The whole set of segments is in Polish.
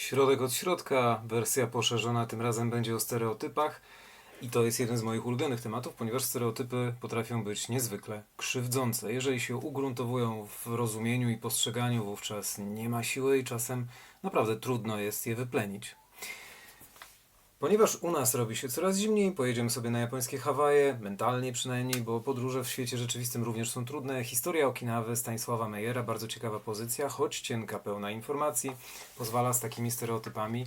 Środek od środka, wersja poszerzona, tym razem będzie o stereotypach. I to jest jeden z moich ulubionych tematów, ponieważ stereotypy potrafią być niezwykle krzywdzące. Jeżeli się ugruntowują w rozumieniu i postrzeganiu, wówczas nie ma siły i czasem naprawdę trudno jest je wyplenić. Ponieważ u nas robi się coraz zimniej, pojedziemy sobie na japońskie Hawaje, mentalnie przynajmniej, bo podróże w świecie rzeczywistym również są trudne. Historia Okinawy Stanisława Mejera, bardzo ciekawa pozycja, choć cienka, pełna informacji, pozwala z takimi stereotypami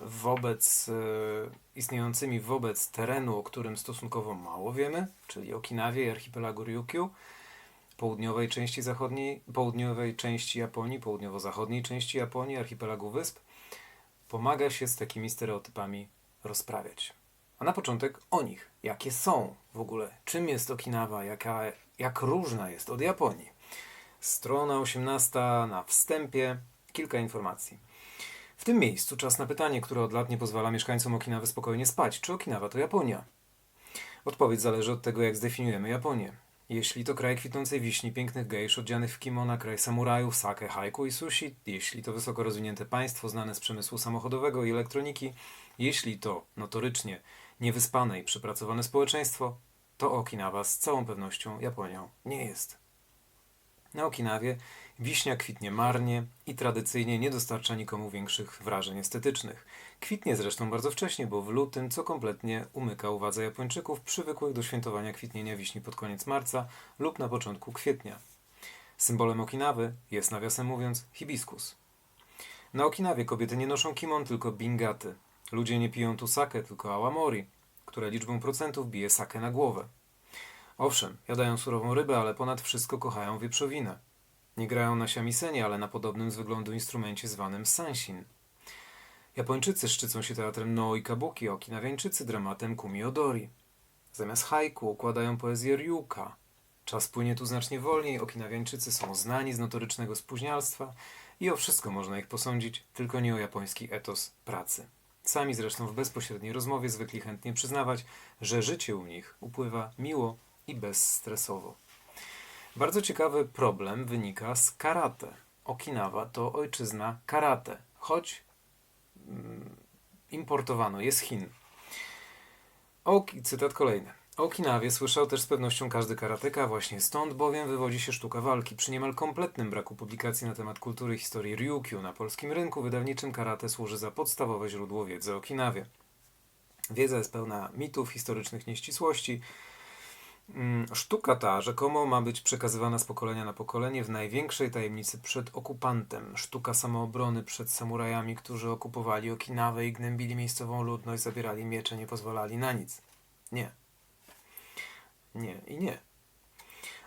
wobec e, istniejącymi wobec terenu, o którym stosunkowo mało wiemy, czyli Okinawie i archipelagu Ryukyu, południowej części zachodniej, południowej części Japonii, południowo-zachodniej części Japonii, archipelagu wysp, pomaga się z takimi stereotypami rozprawiać. A na początek o nich. Jakie są w ogóle? Czym jest Okinawa? Jaka, jak różna jest od Japonii? Strona 18 na wstępie. Kilka informacji. W tym miejscu czas na pytanie, które od lat nie pozwala mieszkańcom Okinawy spokojnie spać. Czy Okinawa to Japonia? Odpowiedź zależy od tego, jak zdefiniujemy Japonię. Jeśli to kraj kwitnącej wiśni, pięknych gejsz, odzianych w kimona, kraj samurajów, sake, haiku i sushi, jeśli to wysoko rozwinięte państwo znane z przemysłu samochodowego i elektroniki, jeśli to notorycznie niewyspane i przepracowane społeczeństwo, to Okinawa z całą pewnością Japonią nie jest. Na Okinawie wiśnia kwitnie marnie i tradycyjnie nie dostarcza nikomu większych wrażeń estetycznych. Kwitnie zresztą bardzo wcześnie, bo w lutym, co kompletnie umyka uwadze Japończyków przywykłych do świętowania kwitnienia wiśni pod koniec marca lub na początku kwietnia. Symbolem Okinawy jest, nawiasem mówiąc, hibiskus. Na Okinawie kobiety nie noszą kimon, tylko bingaty. Ludzie nie piją tu sake, tylko awamori, które liczbą procentów bije sake na głowę. Owszem, jadają surową rybę, ale ponad wszystko kochają wieprzowinę. Nie grają na siamisenie, ale na podobnym z wyglądu instrumencie zwanym sanshin. Japończycy szczycą się teatrem no i kabuki, okinawiańczycy dramatem kumiodori. Zamiast haiku układają poezję ryuka. Czas płynie tu znacznie wolniej, okinawiańczycy są znani z notorycznego spóźnialstwa i o wszystko można ich posądzić, tylko nie o japoński etos pracy. Sami zresztą w bezpośredniej rozmowie zwykli chętnie przyznawać, że życie u nich upływa miło i bezstresowo. Bardzo ciekawy problem wynika z karate. Okinawa to ojczyzna karate, choć mm, importowano je z Chin. O, cytat kolejny. O Okinawie słyszał też z pewnością każdy karateka, właśnie stąd bowiem wywodzi się sztuka walki. Przy niemal kompletnym braku publikacji na temat kultury i historii Ryukyu na polskim rynku wydawniczym karate służy za podstawowe źródło wiedzy o Okinawie. Wiedza jest pełna mitów, historycznych nieścisłości, Mm, Sztuka ta rzekomo ma być przekazywana z pokolenia na pokolenie w największej tajemnicy przed okupantem. Sztuka samoobrony przed samurajami, którzy okupowali Okinawę i gnębili miejscową ludność, zabierali miecze, nie pozwalali na nic. Nie. Nie i nie.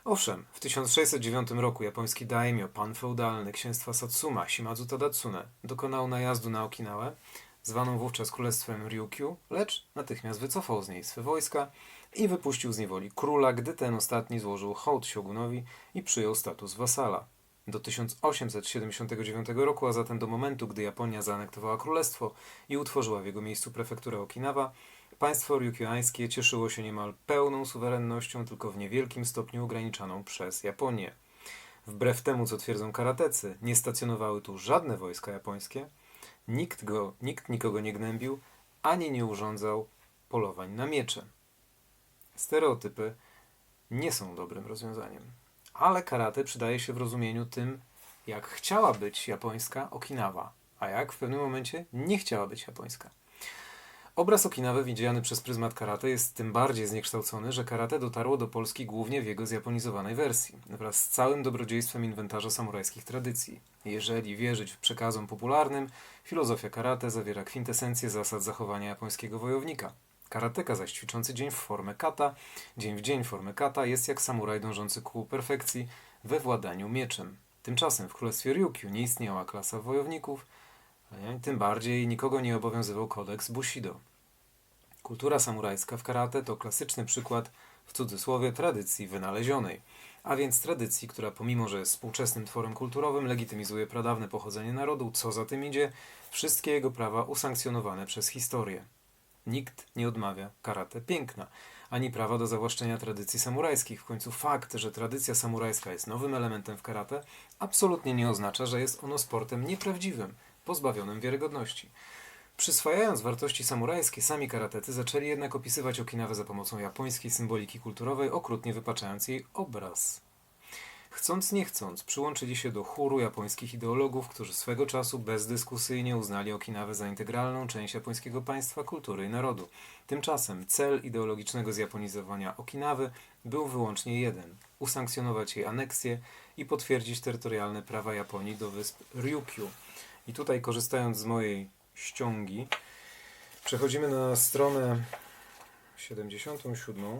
Owszem, w 1609 roku japoński daimyo, pan feudalny księstwa Satsuma, Shimazu Tadatsune, dokonał najazdu na Okinawę, zwaną wówczas królestwem Ryukyu, lecz natychmiast wycofał z niej swe wojska i wypuścił z niewoli króla, gdy ten ostatni złożył hołd siogunowi i przyjął status wasala. Do 1879 roku, a zatem do momentu, gdy Japonia zaanektowała królestwo i utworzyła w jego miejscu prefekturę Okinawa, państwo ryukyuańskie cieszyło się niemal pełną suwerennością, tylko w niewielkim stopniu ograniczaną przez Japonię. Wbrew temu, co twierdzą karatecy, nie stacjonowały tu żadne wojska japońskie, nikt, go, nikt nikogo nie gnębił, ani nie urządzał polowań na miecze. Stereotypy nie są dobrym rozwiązaniem. Ale karate przydaje się w rozumieniu tym, jak chciała być japońska Okinawa, a jak w pewnym momencie nie chciała być japońska. Obraz Okinawy widziany przez pryzmat karate jest tym bardziej zniekształcony, że karate dotarło do Polski głównie w jego zjaponizowanej wersji, wraz z całym dobrodziejstwem inwentarza samurajskich tradycji. Jeżeli wierzyć przekazom popularnym, filozofia karate zawiera kwintesencję zasad zachowania japońskiego wojownika. Karateka zaś ćwiczący dzień w formę kata, dzień w dzień formę kata jest jak samuraj dążący ku perfekcji we władaniu mieczem. Tymczasem w królestwie Ryukyu nie istniała klasa wojowników, nie? tym bardziej nikogo nie obowiązywał kodeks Bushido. Kultura samurajska w karate to klasyczny przykład, w cudzysłowie, tradycji wynalezionej, a więc tradycji, która pomimo, że jest współczesnym tworem kulturowym, legitymizuje pradawne pochodzenie narodu, co za tym idzie, wszystkie jego prawa usankcjonowane przez historię. Nikt nie odmawia karate piękna, ani prawa do zawłaszczenia tradycji samurajskich. W końcu fakt, że tradycja samurajska jest nowym elementem w karate, absolutnie nie oznacza, że jest ono sportem nieprawdziwym. Pozbawionym wiarygodności. Przyswajając wartości samurajskie, sami karatety zaczęli jednak opisywać Okinawę za pomocą japońskiej symboliki kulturowej, okrutnie wypaczając jej obraz. Chcąc nie chcąc, przyłączyli się do chóru japońskich ideologów, którzy swego czasu bezdyskusyjnie uznali Okinawę za integralną część japońskiego państwa, kultury i narodu. Tymczasem cel ideologicznego zjaponizowania Okinawy był wyłącznie jeden usankcjonować jej aneksję i potwierdzić terytorialne prawa Japonii do wysp Ryukyu. I tutaj, korzystając z mojej ściągi, przechodzimy na stronę 77.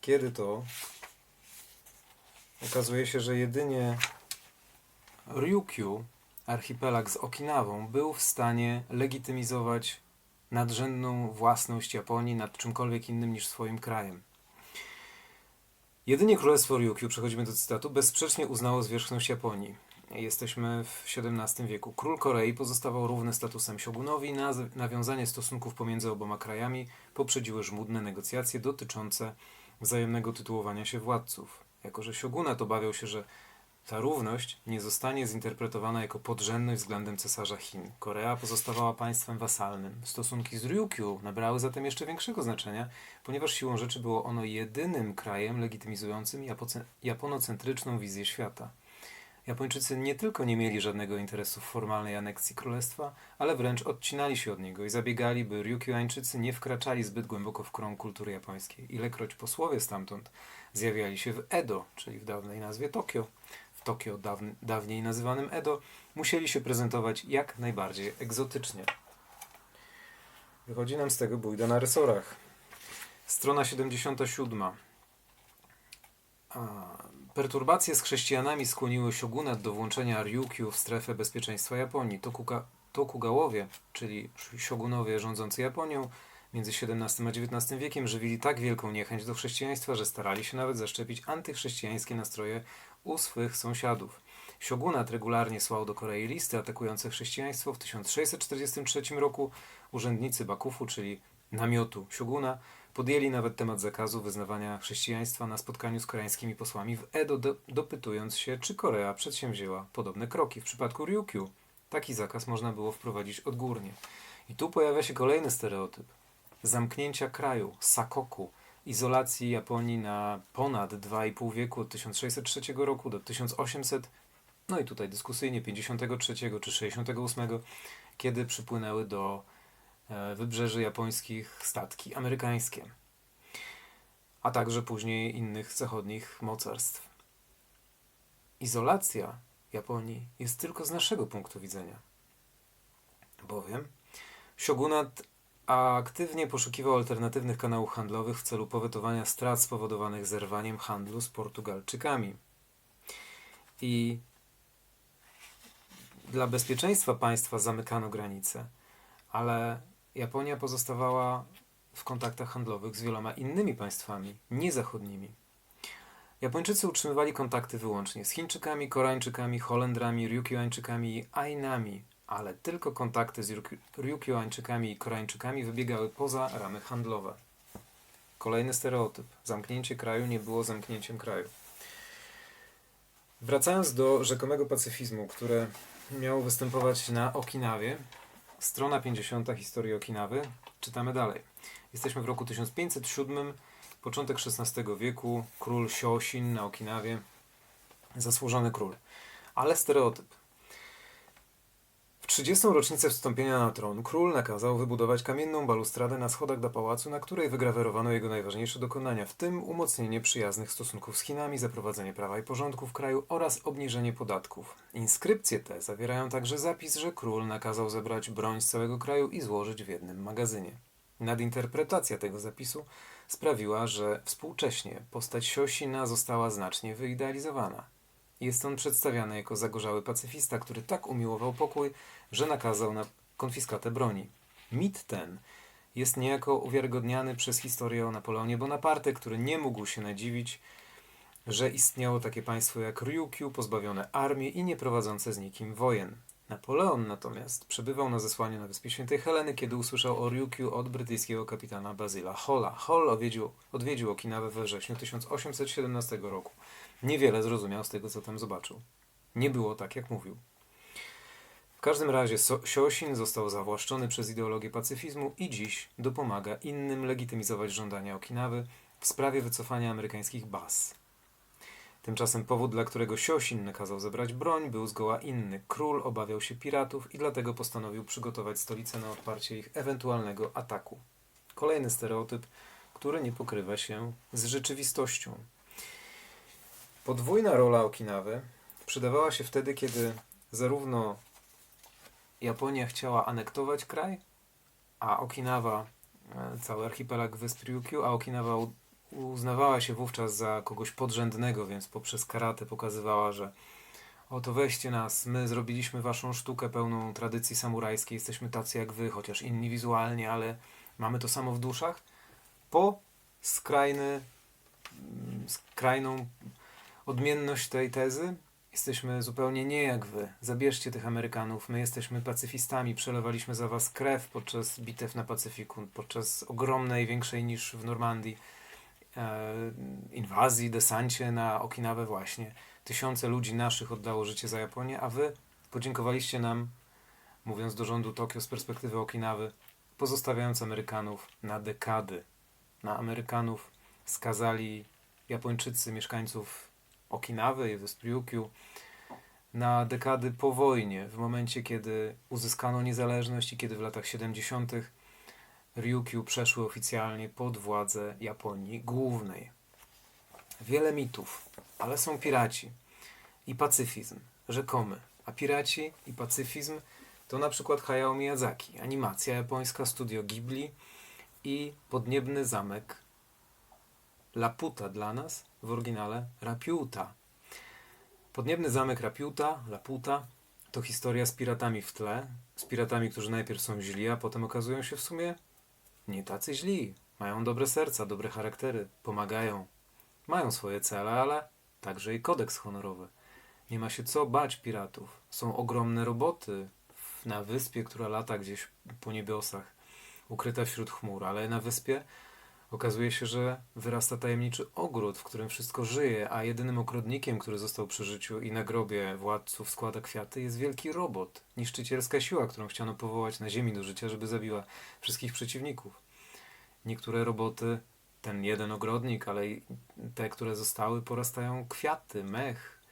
Kiedy to okazuje się, że jedynie Ryukyu, archipelag z Okinawą, był w stanie legitymizować nadrzędną własność Japonii nad czymkolwiek innym niż swoim krajem. Jedynie Królestwo Ryukyu, przechodzimy do cytatu, bezsprzecznie uznało zwierzchność Japonii. Jesteśmy w XVII wieku. Król Korei pozostawał równy statusem siogunowi. Nawiązanie stosunków pomiędzy oboma krajami poprzedziły żmudne negocjacje dotyczące wzajemnego tytułowania się władców. Jako, że siogunat obawiał się, że ta równość nie zostanie zinterpretowana jako podrzędność względem cesarza Chin. Korea pozostawała państwem wasalnym. Stosunki z Ryukyu nabrały zatem jeszcze większego znaczenia, ponieważ siłą rzeczy było ono jedynym krajem legitymizującym japonocentryczną wizję świata. Japończycy nie tylko nie mieli żadnego interesu w formalnej aneksji królestwa, ale wręcz odcinali się od niego i zabiegali, by Ryukyuańczycy nie wkraczali zbyt głęboko w krąg kultury japońskiej. Ilekroć posłowie stamtąd zjawiali się w Edo, czyli w dawnej nazwie Tokio, w Tokio dawn- dawniej nazywanym Edo, musieli się prezentować jak najbardziej egzotycznie. Wychodzi nam z tego bójda na rysorach. Strona 77. A, perturbacje z chrześcijanami skłoniły siogunat do włączenia Ryukyu w strefę bezpieczeństwa Japonii. Tokuga, Tokugałowie, czyli siogunowie rządzący Japonią, między XVII a XIX wiekiem żywili tak wielką niechęć do chrześcijaństwa, że starali się nawet zaszczepić antychrześcijańskie nastroje u swych sąsiadów. Siogunat regularnie słał do Korei listy atakujące chrześcijaństwo. W 1643 roku urzędnicy Bakufu, czyli namiotu Sioguna, podjęli nawet temat zakazu wyznawania chrześcijaństwa na spotkaniu z koreańskimi posłami w Edo, do, dopytując się, czy Korea przedsięwzięła podobne kroki. W przypadku Ryukyu taki zakaz można było wprowadzić odgórnie. I tu pojawia się kolejny stereotyp zamknięcia kraju, sakoku, izolacji Japonii na ponad 2,5 wieku od 1603 roku do 1800, no i tutaj dyskusyjnie 53 czy 68, kiedy przypłynęły do wybrzeży japońskich statki amerykańskie, a także później innych zachodnich mocarstw. Izolacja Japonii jest tylko z naszego punktu widzenia, bowiem siogunat aktywnie poszukiwał alternatywnych kanałów handlowych w celu powetowania strat spowodowanych zerwaniem handlu z Portugalczykami. I dla bezpieczeństwa państwa zamykano granice, ale Japonia pozostawała w kontaktach handlowych z wieloma innymi państwami, niezachodnimi. Japończycy utrzymywali kontakty wyłącznie z Chińczykami, Koreańczykami, Holendrami, Ryukyuańczykami i Ainami, ale tylko kontakty z Ryuk- Ryukyuańczykami i Koreańczykami wybiegały poza ramy handlowe. Kolejny stereotyp. Zamknięcie kraju nie było zamknięciem kraju. Wracając do rzekomego pacyfizmu, które miało występować na Okinawie, strona 50 historii Okinawy, czytamy dalej. Jesteśmy w roku 1507, początek XVI wieku, król Sioshin na Okinawie, zasłużony król. Ale stereotyp. W 30. rocznicę wstąpienia na tron król nakazał wybudować kamienną balustradę na schodach do pałacu, na której wygrawerowano jego najważniejsze dokonania, w tym umocnienie przyjaznych stosunków z Chinami, zaprowadzenie prawa i porządku w kraju oraz obniżenie podatków. Inskrypcje te zawierają także zapis, że król nakazał zebrać broń z całego kraju i złożyć w jednym magazynie. Nadinterpretacja tego zapisu sprawiła, że współcześnie postać Siosina została znacznie wyidealizowana. Jest on przedstawiany jako zagorzały pacyfista, który tak umiłował pokój, że nakazał na konfiskatę broni. Mit ten jest niejako uwiarygodniany przez historię o Napoleonie Bonaparte, który nie mógł się nadziwić, że istniało takie państwo jak Ryukyu, pozbawione armii i nie prowadzące z nikim wojen. Napoleon natomiast przebywał na zesłaniu na Wyspie Świętej Heleny, kiedy usłyszał o Ryukyu od brytyjskiego kapitana Bazyla Holla. Hall odwiedził, odwiedził Okinawę we wrześniu 1817 roku. Niewiele zrozumiał z tego, co tam zobaczył. Nie było tak, jak mówił. W każdym razie so Siosin został zawłaszczony przez ideologię pacyfizmu i dziś dopomaga innym legitymizować żądania Okinawy w sprawie wycofania amerykańskich baz. Tymczasem powód, dla którego Siosin nakazał zebrać broń, był zgoła inny. Król obawiał się piratów i dlatego postanowił przygotować stolicę na odparcie ich ewentualnego ataku. Kolejny stereotyp, który nie pokrywa się z rzeczywistością. Podwójna rola Okinawy przydawała się wtedy, kiedy zarówno Japonia chciała anektować kraj, a Okinawa, e, cały archipelag wysp Ryukyu, a Okinawa uznawała się wówczas za kogoś podrzędnego, więc poprzez karate pokazywała, że oto weźcie nas, my zrobiliśmy waszą sztukę pełną tradycji samurajskiej, jesteśmy tacy jak wy, chociaż inni wizualnie, ale mamy to samo w duszach. Po skrajny, mm, skrajną odmienność tej tezy Jesteśmy zupełnie nie jak wy. Zabierzcie tych Amerykanów. My jesteśmy pacyfistami. Przelewaliśmy za was krew podczas bitew na Pacyfiku, podczas ogromnej, większej niż w Normandii inwazji, desancie na Okinawę właśnie. Tysiące ludzi naszych oddało życie za Japonię, a wy podziękowaliście nam, mówiąc do rządu Tokio z perspektywy Okinawy, pozostawiając Amerykanów na dekady. Na Amerykanów skazali Japończycy, mieszkańców Okinawy i wysp Ryukyu na dekady po wojnie, w momencie kiedy uzyskano niezależność i kiedy w latach 70. Ryukyu przeszły oficjalnie pod władzę Japonii głównej. Wiele mitów, ale są piraci i pacyfizm, rzekomy. A piraci i pacyfizm to na przykład Hayao Miyazaki, animacja japońska, studio Ghibli i Podniebny Zamek Laputa dla nas, w oryginale Rapiuta. Podniebny zamek Rapiuta, Laputa, to historia z piratami w tle, z piratami, którzy najpierw są źli, a potem okazują się w sumie nie tacy źli. Mają dobre serca, dobre charaktery, pomagają. Mają swoje cele, ale także i kodeks honorowy. Nie ma się co bać piratów. Są ogromne roboty na wyspie, która lata gdzieś po niebiosach, ukryta wśród chmur, ale na wyspie Okazuje się, że wyrasta tajemniczy ogród, w którym wszystko żyje, a jedynym ogrodnikiem, który został przy życiu i na grobie władców składa kwiaty, jest wielki robot, niszczycielska siła, którą chciano powołać na ziemi do życia, żeby zabiła wszystkich przeciwników. Niektóre roboty, ten jeden ogrodnik, ale i te, które zostały, porastają kwiaty, mech,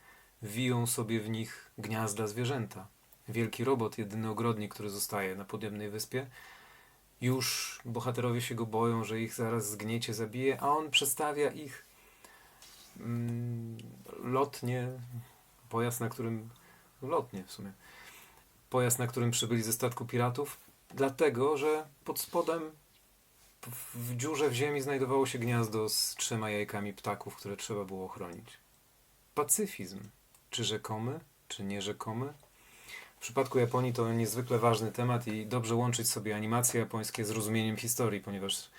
wiją sobie w nich gniazda zwierzęta. Wielki robot, jedyny ogrodnik, który zostaje na podjemnej wyspie, już bohaterowie się go boją, że ich zaraz zgniecie, zabije, a on przestawia ich mm, lotnie, pojazd, na którym lotnie w sumie, pojazd, na którym przybyli ze statku piratów, dlatego, że pod spodem w, dziurze w ziemi znajdowało się gniazdo z trzema jajkami ptaków, które trzeba było ochronić. Pacyfizm, czy rzekomy, czy nierzekomy? Przypadku Japonii to niezwykle ważny temat i dobrze łączyć sobie animacje japońskie z rozumieniem historii, ponieważ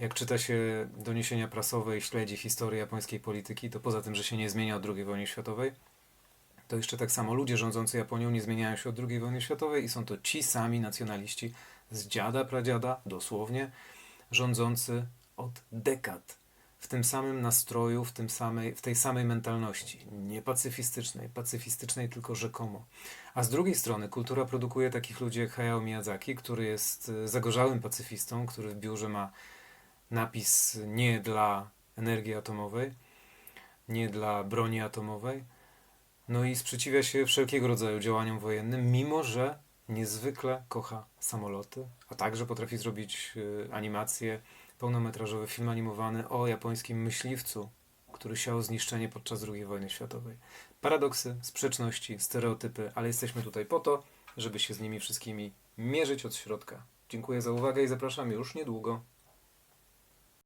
jak czyta się doniesienia prasowe i śledzi historię japońskiej polityki, to poza tym, że się nie zmienia od II wojny światowej, to jeszcze tak samo ludzie rządzący Japonią nie zmieniają się od II wojny światowej i są to ci sami nacjonaliści z dziada, pradziada, dosłownie, rządzący od dekad w tym samym nastroju, w, tym samej, w tej samej mentalności. Nie pacyfistycznej, pacyfistycznej tylko rzekomo. A z drugiej strony kultura produkuje takich ludzi jak Hayao Miyazaki, który jest y, zagorzałym pacyfistą, który w biurze ma napis nie dla energii atomowej, nie dla broni atomowej. No i sprzeciwia się wszelkiego rodzaju działaniom wojennym, mimo że niezwykle kocha samoloty, a także potrafi zrobić y, animacje, pełnometrażowy film animowany o japońskim myśliwcu, który siał zniszczenie podczas II wojny światowej. Paradoksy, sprzeczności, stereotypy, ale jesteśmy tutaj po to, żeby się z nimi wszystkimi mierzyć od środka. Dziękuję za uwagę i zapraszam już niedługo.